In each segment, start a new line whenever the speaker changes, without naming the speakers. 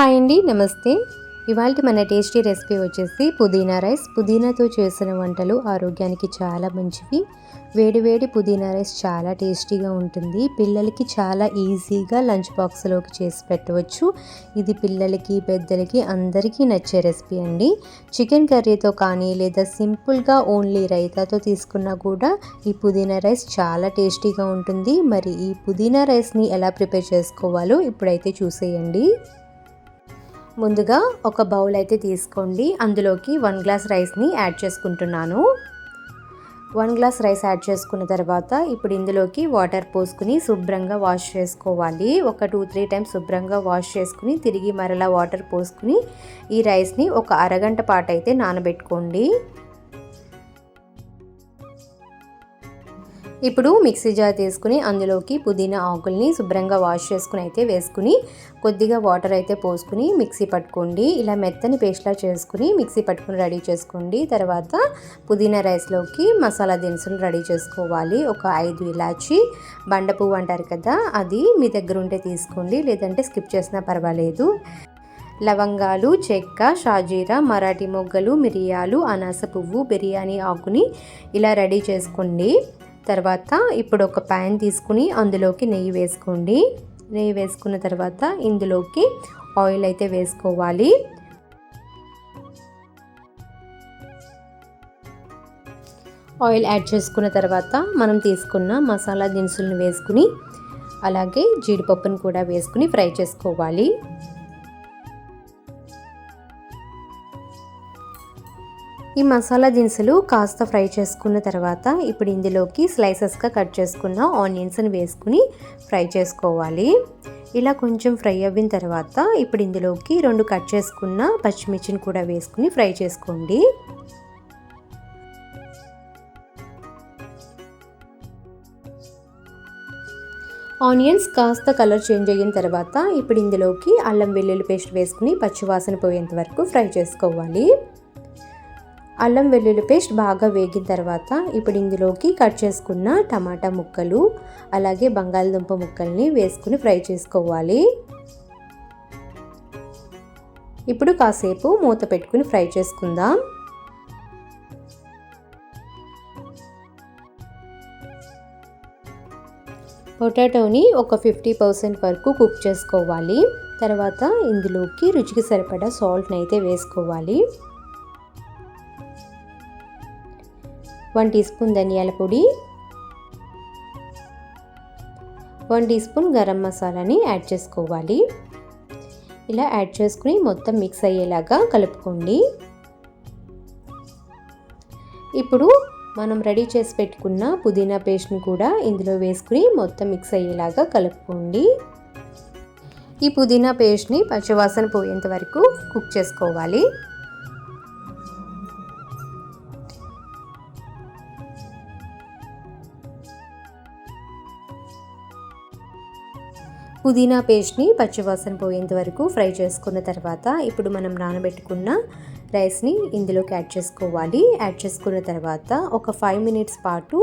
Hi అండి నమస్తే. ఇవాళ మన టేస్టీ రెసిపీ వచ్చేసి పుదీనా రైస్. పుదీనాతో చేసిన వంటలు ఆరోగ్యానికి చాలా మంచివి. వేడి వేడి పుదీనా రైస్ చాలా టేస్టీగా ఉంటుంది. పిల్లలకి చాలా ఈజీగా లంచ్ బాక్స్లోకి చేసి పెట్టవచ్చు. ఇది పిల్లలకి పెద్దలకి అందరికీ నచ్చే రెసిపీ అండి. చికెన్ కర్రీతో కానీ లేదా సింపుల్గా ఓన్లీ రైతాతో తీసుకున్నా కూడా ఈ పుదీనా రైస్ చాలా టేస్టీగా ఉంటుంది. మరి ఈ పుదీనా రైస్ని ఎలా ప్రిపేర్ చేసుకోవాలో ఇప్పుడైతే చూసేయండి. ముందుగా ఒక బౌల్ అయితే తీసుకోండి. అందులోకి వన్ గ్లాస్ రైస్ని యాడ్ చేసుకుంటున్నాను. వన్ గ్లాస్ రైస్ యాడ్ చేసుకున్న తర్వాత ఇప్పుడు ఇందులోకి వాటర్ పోసుకుని శుభ్రంగా వాష్ చేసుకోవాలి. ఒక టూ త్రీ టైమ్స్ శుభ్రంగా వాష్ చేసుకుని తిరిగి మరలా వాటర్ పోసుకుని ఈ రైస్ని ఒక అరగంట పాటు అయితే నానబెట్టుకోండి. ఇప్పుడు మిక్సీ జార్ తీసుకుని అందులోకి పుదీనా ఆకుల్ని శుభ్రంగా వాష్ చేసుకుని అయితే వేసుకుని కొద్దిగా వాటర్ అయితే పోసుకుని మిక్సీ పట్టుకోండి. ఇలా మెత్తని పేస్ట్లా చేసుకుని మిక్సీ పట్టుకుని రెడీ చేసుకోండి. తర్వాత పుదీనా రైస్లోకి మసాలా దినుసులు రెడీ చేసుకోవాలి. ఒక ఐదు ఇలాచి బండ పువ్వు అంటారు కదా అది మీ దగ్గర ఉంటే తీసుకోండి. లేదంటే స్కిప్ చేసినా పర్వాలేదు. లవంగాలు చెక్క షాజీరా మరాఠీ మొగ్గలు మిరియాలు అనాస పువ్వు బిర్యానీ ఆకుని ఇలా రెడీ చేసుకోండి. తర్వాత ఇప్పుడు ఒక ప్యాన్ తీసుకుని అందులోకి నెయ్యి వేసుకోండి. నెయ్యి వేసుకున్న తర్వాత ఇందులోకి ఆయిల్ అయితే వేసుకోవాలి. ఆయిల్ యాడ్ చేసుకున్న తర్వాత మనం తీసుకున్న మసాలా దినుసులను వేసుకుని అలాగే జీడిపప్పును కూడా వేసుకుని ఫ్రై చేసుకోవాలి. ఈ మసాలా దినుసులు కాస్త ఫ్రై చేసుకున్న తర్వాత ఇప్పుడు ఇందులోకి స్లైసెస్గా కట్ చేసుకున్న ఆనియన్స్ని వేసుకుని ఫ్రై చేసుకోవాలి. ఇలా కొంచెం ఫ్రై అయిన తర్వాత ఇప్పుడు ఇందులోకి రెండు కట్ చేసుకున్న పచ్చిమిర్చిని కూడా వేసుకుని ఫ్రై చేసుకోండి. ఆనియన్స్ కాస్త కలర్ చేంజ్ అయిన తర్వాత ఇప్పుడు ఇందులోకి అల్లం వెల్లుల్లి పేస్ట్ వేసుకుని పచ్చివాసన పోయేంత వరకు ఫ్రై చేసుకోవాలి. అల్లం వెల్లుల్లి పేస్ట్ బాగా వేగిన తర్వాత ఇప్పుడు ఇందులోకి కట్ చేసుకున్న టమాటా ముక్కలు అలాగే బంగాళదుంప ముక్కల్ని వేసుకుని ఫ్రై చేసుకోవాలి. ఇప్పుడు కాసేపు మూత పెట్టుకుని ఫ్రై చేసుకుందాం. పొటాటోని ఒక ఫిఫ్టీ పర్సెంట్ వరకు కుక్ చేసుకోవాలి. తర్వాత ఇందులోకి రుచికి సరిపడా సాల్ట్ని అయితే వేసుకోవాలి. వన్ టీ స్పూన్ ధనియాల పొడి వన్ టీ స్పూన్ గరం మసాలాని యాడ్ చేసుకోవాలి. ఇలా యాడ్ చేసుకుని మొత్తం మిక్స్ అయ్యేలాగా కలుపుకోండి. ఇప్పుడు మనం రెడీ చేసి పెట్టుకున్న పుదీనా పేస్ట్ని కూడా ఇందులో వేసుకుని మొత్తం మిక్స్ అయ్యేలాగా కలుపుకోండి. ఈ పుదీనా పేస్ట్ని పచ్చివాసన పోయేంత వరకు కుక్ చేసుకోవాలి. పుదీనా పేస్ట్ని పచ్చివాసన పోయేంత వరకు ఫ్రై చేసుకున్న తర్వాత ఇప్పుడు మనం నానబెట్టుకున్న రైస్ని ఇందులోకి యాడ్ చేసుకోవాలి. యాడ్ చేసుకున్న తర్వాత ఒక ఫైవ్ మినిట్స్ పాటు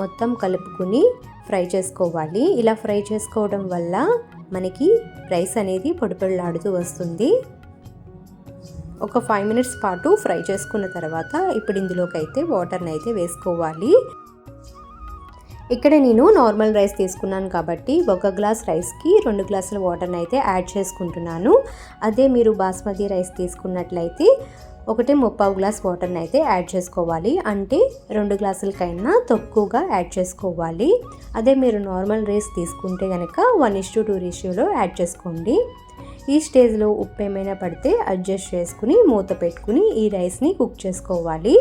మొత్తం కలుపుకుని ఫ్రై చేసుకోవాలి. ఇలా ఫ్రై చేసుకోవడం వల్ల మనకి రైస్ అనేది పొడిపొడలాడుతూ వస్తుంది. ఒక ఫైవ్ మినిట్స్ పాటు ఫ్రై చేసుకున్న తర్వాత ఇప్పుడు ఇందులోకి అయితే వాటర్ని అయితే వేసుకోవాలి. ఇక్కడ నేను నార్మల్ రైస్ తీసుకున్నాను కాబట్టి ఒక గ్లాస్ రైస్కి రెండు గ్లాసుల వాటర్ని అయితే యాడ్ చేసుకుంటున్నాను. అదే మీరు బాస్మతి రైస్ తీసుకున్నట్లయితే ఒకటి ముప్పావు గ్లాస్ వాటర్ని అయితే యాడ్ చేసుకోవాలి. అంటే రెండు గ్లాసులకైనా తక్కువగా యాడ్ చేసుకోవాలి. అదే మీరు నార్మల్ రైస్ తీసుకుంటే కనుక వన్ ఇస్ టు టూ రేషియోలో యాడ్ చేసుకోండి. ఈ స్టేజ్లో ఉప్పు ఏమైనా పడితే అడ్జస్ట్ చేసుకుని మూత పెట్టుకుని ఈ రైస్ని కుక్ చేసుకోవాలి.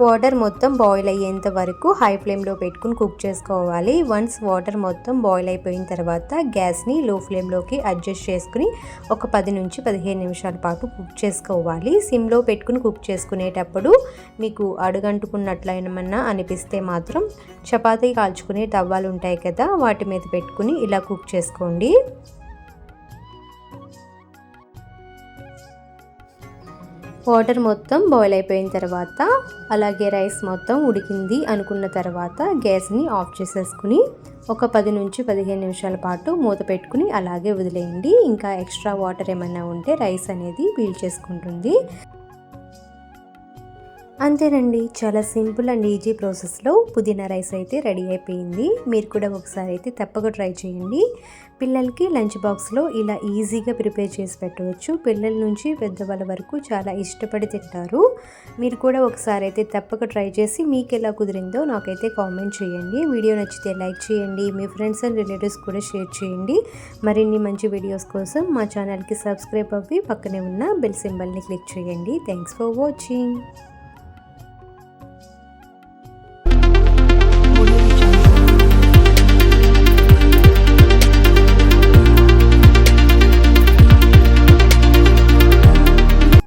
వాటర్ మొత్తం బాయిల్ అయ్యేంత వరకు హై ఫ్లేమ్లో పెట్టుకుని కుక్ చేసుకోవాలి. వన్స్ వాటర్ మొత్తం బాయిల్ అయిపోయిన తర్వాత గ్యాస్ని లో ఫ్లేమ్లోకి అడ్జస్ట్ చేసుకుని ఒక పది నుంచి పదిహేను నిమిషాల పాటు కుక్ చేసుకోవాలి. సిమ్లో పెట్టుకుని కుక్ చేసుకునేటప్పుడు మీకు అడుగంటుకున్నట్లయినమన్నా అనిపిస్తే మాత్రం చపాతీ కాల్చుకునే తవ్వాలు ఉంటాయి కదా వాటి మీద పెట్టుకుని ఇలా కుక్ చేసుకోండి. వాటర్ మొత్తం బాయిల్ అయిపోయిన తర్వాత అలాగే రైస్ మొత్తం ఉడికింది అనుకున్న తర్వాత గ్యాస్ని ఆఫ్ చేసేసుకుని ఒక పది నుంచి పదిహేను నిమిషాల పాటు మూత పెట్టుకుని అలాగే వదిలేయండి. ఇంకా ఎక్స్ట్రా వాటర్ ఏమైనా ఉంటే రైస్ అనేది పీల్ చేసుకుంటుంది. అంతేనండి. చాలా సింపుల్ అండ్ ఈజీ ప్రాసెస్లో పుదీనా రైస్ అయితే రెడీ అయిపోయింది. మీరు కూడా ఒకసారి అయితే తప్పక ట్రై చేయండి. పిల్లలకి లంచ్ బాక్స్లో ఇలా ఈజీగా ప్రిపేర్ చేసి పెట్టవచ్చు. పిల్లల నుంచి పెద్దవాళ్ళ వరకు చాలా ఇష్టపడి తింటారు. మీరు కూడా ఒకసారి అయితే తప్పక ట్రై చేసి మీకు ఎలా కుదిరిందో నాకైతే కామెంట్ చేయండి. వీడియో నచ్చితే లైక్ చేయండి. మీ ఫ్రెండ్స్ అండ్ రిలేటివ్స్ కూడా షేర్ చేయండి. మరిన్ని మంచి వీడియోస్ కోసం మా ఛానల్కి సబ్స్క్రైబ్ అవ్వి పక్కనే ఉన్న బెల్ సింబల్ని క్లిక్ చేయండి. Thanks for watching.